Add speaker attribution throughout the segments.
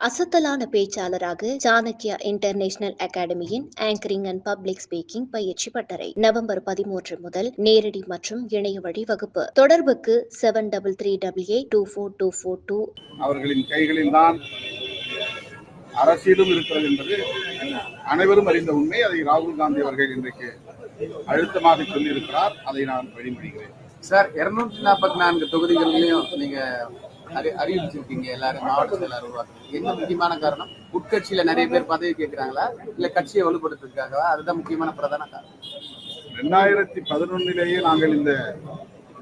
Speaker 1: அசத்தலான பேச்சாளராக சாணக்கியா இன்டர்நேஷனல் அகாடமியின் ஆங்கரிங் அண்ட் பப்ளிக் ஸ்பீக்கிங் பயிற்சி பட்டறை நவம்பர் பதிமூன்று முதல் நேரடி மற்றும் இணைய வழி வகுப்பு தொடர்புக்கு seven double three double eight two four two four two.
Speaker 2: அவர்களின் கைகளில் தான் அரசியலும் இருக்கிறது என்பது அனைவரும் அறிந்த உண்மை. அதை ராகுல் காந்தி அவர்கள் இன்றைக்கு அழுத்தமாக சொல்லியிருக்கிறார். அதை நான் வழிமொழிகிறேன்
Speaker 3: சார் இருநூத்தி நாற்பத்தி நான்கு தொகுதிகளிலையும் நீங்க அறிவிச்சிருக்கீங்க எல்லாரும் மாவட்டத்தில் எல்லாரும் உருவாக்குறீங்க என்ன முக்கியமான காரணம்? உட்கட்சியில நிறைய பேர் பதவி கேட்கிறாங்களா? இல்ல கட்சியை வலுப்படுத்துறதுக்காகவா? அதுதான் முக்கியமான பிரதான காரணம்.
Speaker 2: ரெண்டாயிரத்தி பதினொன்னிலேயே நாங்கள் இந்த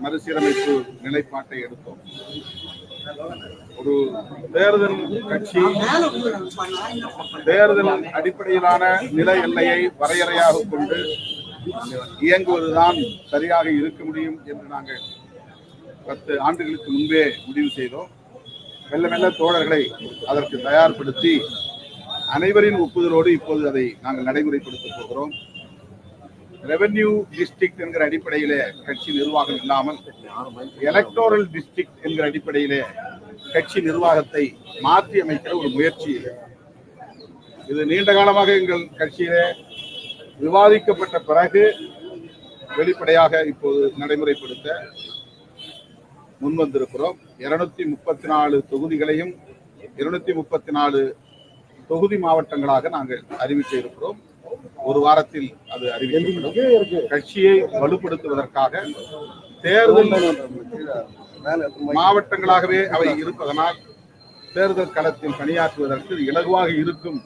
Speaker 2: மறுசீரமைப்பு நிலைப்பாட்டை எடுத்தோம். ஒரு தேர்தல் கட்சி தேர்தல் அடிப்படையிலான நில எல்லையை வரையறையாக கொண்டு இயங்குவதுதான் சரியாக இருக்க முடியும் என்று நாங்கள் பத்து ஆண்டுகளுக்கு முன்பே முடிவு செய்தோம் மெல்ல மெல்ல தோழர்களை அதற்கு தயார்படுத்தி அனைவரின் ஒப்புதலோடு இப்போது அதை நாங்கள் நடைமுறைப்படுத்தப் போகிறோம் ரெவென்யூ டிஸ்ட்ரிக்ட் என்கிற அடிப்படையிலே கட்சி நிர்வாகம் இல்லாமல் எலக்டோரல் டிஸ்ட்ரிக்ட் என்கிற அடிப்படையிலே கட்சி நிர்வாகத்தை மாற்றி அமைக்கிற ஒரு முயற்சி இது. இது நீண்ட காலமாக எங்கள் கட்சியிலே விவாதிக்கப்பட்ட பிறகு வெளிப்படையாக இப்போது நடைமுறைப்படுத்த முன்வந்திருக்கிறோம். இருநூத்தி முப்பத்தி நாலு தொகுதிகளையும் இருநூத்தி முப்பத்தி நாலு தொகுதி மாவட்டங்களாக நாங்கள் அறிவிக்க இருக்கிறோம். ஒரு வாரத்தில் அது அறிவிக்கப்படும். கட்சியை வலுப்படுத்துவதற்காக தேர்தல் மாவட்டங்களாகவே அவை இருப்பதனால் தேர்தல் களத்தில் பணியாற்றுவதற்கு இலகுவாக இருக்கும்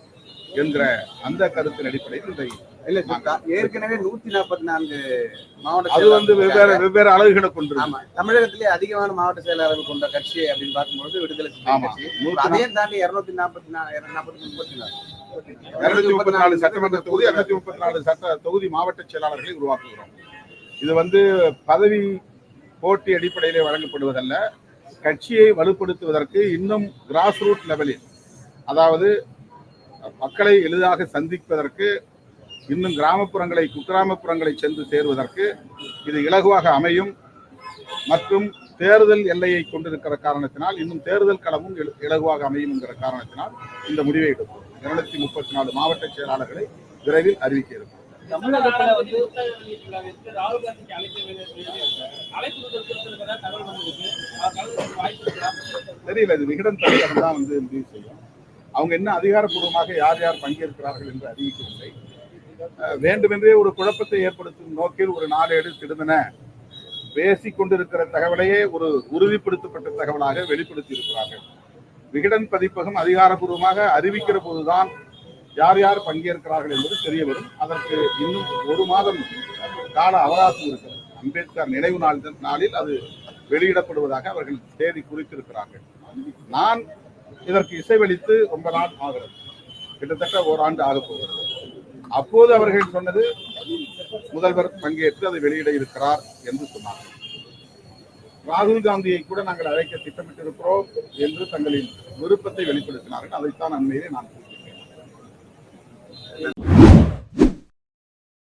Speaker 2: என்கிற அந்த கருத்தின் அடிப்படையில் இதை
Speaker 3: இல்ல ஏற்கனவே நூத்தி நாற்பத்தி நான்கு மாவட்ட
Speaker 2: அது வந்து வெவ்வேறு வெவ்வேறு அலகுகளை கொண்டிருக்கும்
Speaker 3: ஆமா தமிழகத்திலே அதிகமான மாவட்ட செயலாளர்கள் கொண்ட கட்சி அப்படின்னு பார்க்கும்போது விடுதலை சிறுத்தை அதையும் தாண்டி இருநூத்தி நாற்பத்தி நாலு நாற்பத்தி முப்பத்தி நாலு
Speaker 2: இருநூத்தி முப்பத்தி நாலு சட்டமன்ற தொகுதி இருநூத்தி முப்பத்தி நாலு சட்ட தொகுதி மாவட்ட செயலாளர்களை உருவாக்குகிறோம். இது வந்து பதவி போட்டி அடிப்படையிலே வழங்கப்படுவதல்ல. கட்சியை வலுப்படுத்துவதற்கு இன்னும் கிராஸ் ரூட் லெவலில் அதாவது மக்களை எளிதாக சந்திப்பதற்கு இன்னும் கிராமப்புறங்களை குக்கிராமப்புறங்களை சென்று சேருவதற்கு இது இலகுவாக அமையும். மற்றும் தேர்தல் எல்லையை கொண்டிருக்கிற காரணத்தினால் இன்னும் தேர்தல் களமும் இல- இலகுவாக அமையும் என்கிற காரணத்தினால் இந்த முடிவை எடுப்போம். இருநூத்தி முப்பத்தி நாலு மாவட்ட செயலாளர்களை விரைவில் அறிவிக்க இருக்கும் தெரியல இது விகடன் தலைவர் தான் வந்து முடிவு செய்யும். அவங்க என்ன அதிகாரப்பூர்வமாக யார் யார் பங்கேற்கிறார்கள் என்று அறிவிக்கவில்லை. வேண்டுமென்றே ஒரு குழப்பத்தை ஏற்படுத்தும் நோக்கில் ஒரு நாளேடு திடுமென பேசிக் கொண்டிருக்கிற தகவலையே ஒரு உறுதிப்படுத்தப்பட்ட தகவலாக வெளிப்படுத்தி இருக்கிறார்கள் விகடன் பதிப்பகம் அதிகாரப்பூர்வமாக அறிவிக்கிற போதுதான் யார் யார் பங்கேற்கிறார்கள் என்பது தெரிய வரும் அதற்கு இன்னும் ஒரு மாதம் கால அவகாசம் இருக்கிறது. அம்பேத்கர் நினைவு நாள் நாளில் அது வெளியிடப்படுவதாக அவர்கள் தேதி குறித்திருக்கிறார்கள். நான் இதற்கு இசைவளித்து ரொம்ப நாள் ஆகிறது. கிட்டத்தட்ட ஓராண்டு ஆகப் போகிறது. அப்போது அவர்கள் சொன்னது முதல்வர் பங்கேற்று அதை வெளியிட இருக்கிறார் என்று சொன்னார் ராகுல் காந்தியை கூட நாங்கள் அழைக்க திட்டமிட்டிருக்கிறோம் என்று தங்களின் விருப்பத்தை வெளிப்படுத்தினார்கள். அதைத்தான் அண்மையிலே நான் கூறியிருக்கேன்